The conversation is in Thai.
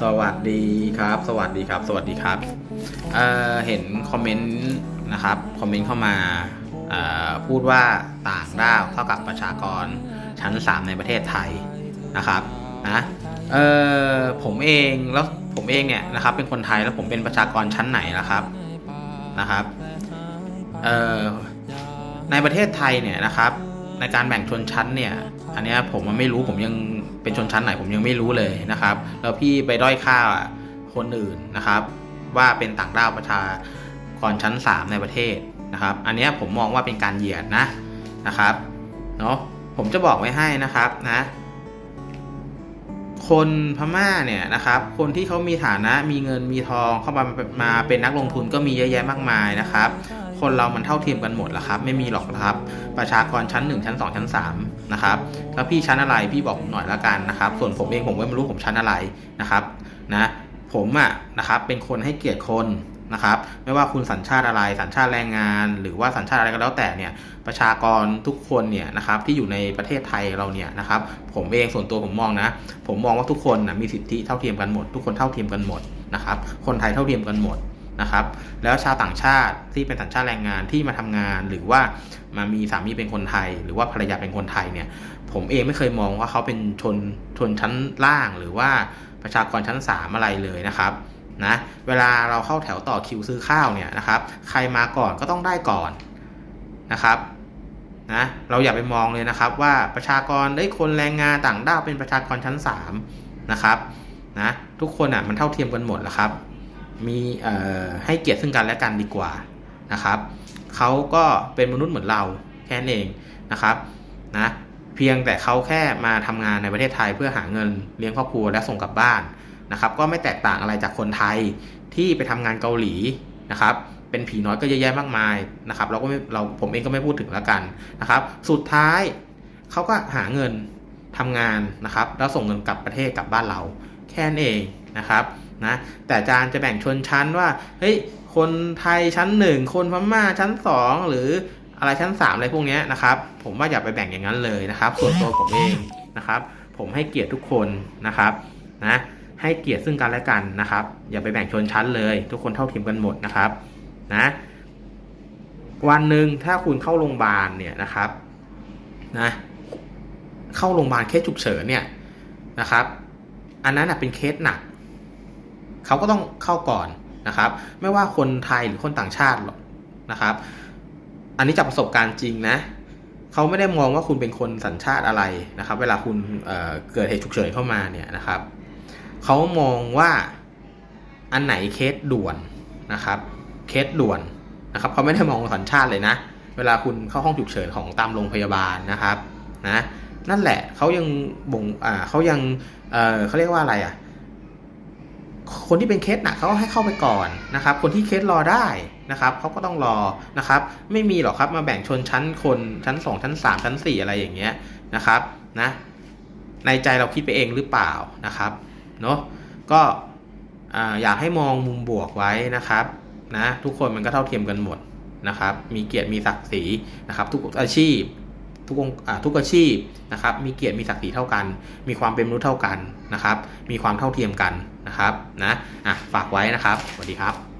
สวัสดีครับ สวัสดีครับ สวัสดีครับเเห็นคอมเมนต์นะครับ คอมเมนต์เข้ามาพูดว่าต่างด้าวเท่ากับประชากรชั้น 3 ในประเทศไทยนะครับนะผมเองแล้วผมเองเนี่ยนะครับเป็นคนไทยแล้วผมเป็นประชากรชั้นไหนนะครับนะครับในประเทศไทยเนี่ยนะครับ ในการแบ่งชนชั้นเนี่ย อันนี้ผมมันไม่รู้ผมยัง เป็นชนชั้นไหนผมยังไม่รู้เลยนะครับ แล้วพี่ไปด้อยค่าคนอื่นนะครับ ว่าเป็นต่างด้าวประชากรชั้น 3 ในประเทศนะครับ อันนี้ผมมองว่าเป็นการเหยียดนะนะครับเนาะผมจะบอกไว้ให้นะครับนะคนพม่าเนี่ยนะครับ คนที่เขามีฐานะมีเงินมีทองเข้ามามาเป็นนักลงทุนก็มีเยอะแยะมากมายนะครับ คนเรามันเท่าเทียมกันหมดแหละครับ ไม่มีหรอกนะครับ ประชากรชั้น 1 ชั้น 2 ชั้น3นะครับ แล้วพี่ชั้นอะไรพี่บอกผมหน่อยละกันนะครับ ส่วนผมเองผมก็ไม่รู้ผมชั้นอะไรนะครับนะผมอะนะครับเป็นคนให้เกียรติคนนะครับ ไม่ว่าคุณสัญชาติอะไรสัญชาติแรงงาน หรือว่าสัญชาติอะไรก็แล้วแต่เนี่ยประชากรทุกคนเนี่ยนะครับที่อยู่ในประเทศไทยเราเนี่ยนะครับ ผมเองส่วนตัวผมมองนะ ผมมองว่าทุกคนนะมีสิทธิเท่าเทียมกันหมด ทุกคนเท่าเทียมกันหมดนะครับ คนไทยเท่าเทียมกันหมด นะครับแล้วชาวต่างชาติที่เป็นสัญชาติแรงงานที่มาทำงาน หรือว่ามามีสามีเป็นคนไทย หรือว่าภรรยาเป็นคนไทยเนี่ยผมเองไม่เคยมองว่าเขาเป็นชนชนชั้นล่างหรือว่าประชากรชั้นสามอะไรเลยนะครับนะเวลาเราเข้าแถวต่อคิวซื้อข้าวเนี่ยนะครับ ใครมาก่อนก็ต้องได้ก่อนนะครับนะเราอย่าไปมองเลยนะครับว่าประชากรได้คนแรงงานต่างด้าวเป็นประชากรชั้นสามนะครับนะทุกคนอะมันเท่าเทียมกันหมดแหละครับ มีเอ่อให้เกียรติซึ่งกันและกันดีกว่านะครับเขาก็เป็นมนุษย์เหมือนเราแค่นั้นเองนะครับนะเพียงแต่เขาแค่มาทำงานในประเทศไทยเพื่อหาเงินเลี้ยงครอบครัวและส่งกลับบ้านนะครับ ก็ไม่แตกต่างอะไรจากคนไทยที่ไปทำงานเกาหลีนะครับเป็นผีน้อยก็เยอะแยะมากมายนะครับ เราก็ไม่เราผมเองก็ไม่พูดถึงแล้วกันนะครับ สุดท้ายเขาก็หาเงินทำงานนะครับ แล้วส่งเงินกลับประเทศกลับบ้านเราแค่นั้นเองนะครับ นะแต่อาจารย์จะแบ่งชนชั้นว่าเฮ้ยคนไทยชั้นหนึ่งคนพม่าชั้นสองหรืออะไรชั้นสามอะไรพวกนี้นะครับ ผมว่าอย่าไปแบ่งอย่างนั้นเลยนะครับ ส่วนตัวผมเองนะครับ ผมให้เกียรติทุกคนนะครับนะให้เกียรติซึ่งกันและกันนะครับ อย่าไปแบ่งชนชั้นเลย ทุกคนเท่าเทียมกันหมดนะครับนะวันหนึ่งถ้าคุณเข้าโรงพยาบาลเนี่ยนะครับนะเข้าโรงพยาบาลเคสฉุกเฉินเนี่ยนะครับ อันนั้นเป็นเคสหนัก เขาก็ต้องเข้าก่อนนะครับ ไม่ว่าคนไทยหรือคนต่างชาติหรอกนะครับ อันนี้จากประสบการณ์จริงนะเขาไม่ได้มองว่าคุณเป็นคนสัญชาติอะไรนะครับ เวลาคุณเเกิดเหตุฉุกเฉินเข้ามาเนี่ยนะครับเขามองว่าอันไหนเคสด่วนนะครับ เคสด่วนนะครับเขาไม่ได้มองสัญชาติเลยนะ เวลาคุณเข้าห้องฉุกเฉินของตามโรงพยาบาลนะครับนะนั่นแหละเขายังบ่งอ่าเขายังเออเขาเรียกว่าอะไรอะ คนที่เป็นเคสหนักเขาก็ให้เข้าไปก่อนนะครับ คนที่เคสรอได้นะครับเขาก็ต้องรอนะครับ ไม่มีหรอกครับมาแบ่งชนชั้นคนชั้น 2 ชั้น 3 ชั้น 4 อะไรอย่างเงี้ยนะครับนะในใจเราคิดไปเองหรือเปล่านะครับเนาะก็อ่าอยากให้มองมุมบวกไว้นะครับนะทุกคนมันก็เท่าเทียมกันหมดนะครับ มีเกียรติมีศักดิ์ศรีนะครับ ทุกอาชีพ ทุกองค์อ่าทุกอาชีพนะครับมีเกียรติมีศักดิ์ศรีเท่ากัน มีความเป็นมนุษย์เท่ากันนะครับ มีความเท่าเทียมกันนะครับนะอะฝากไว้นะครับสวัสดีครับ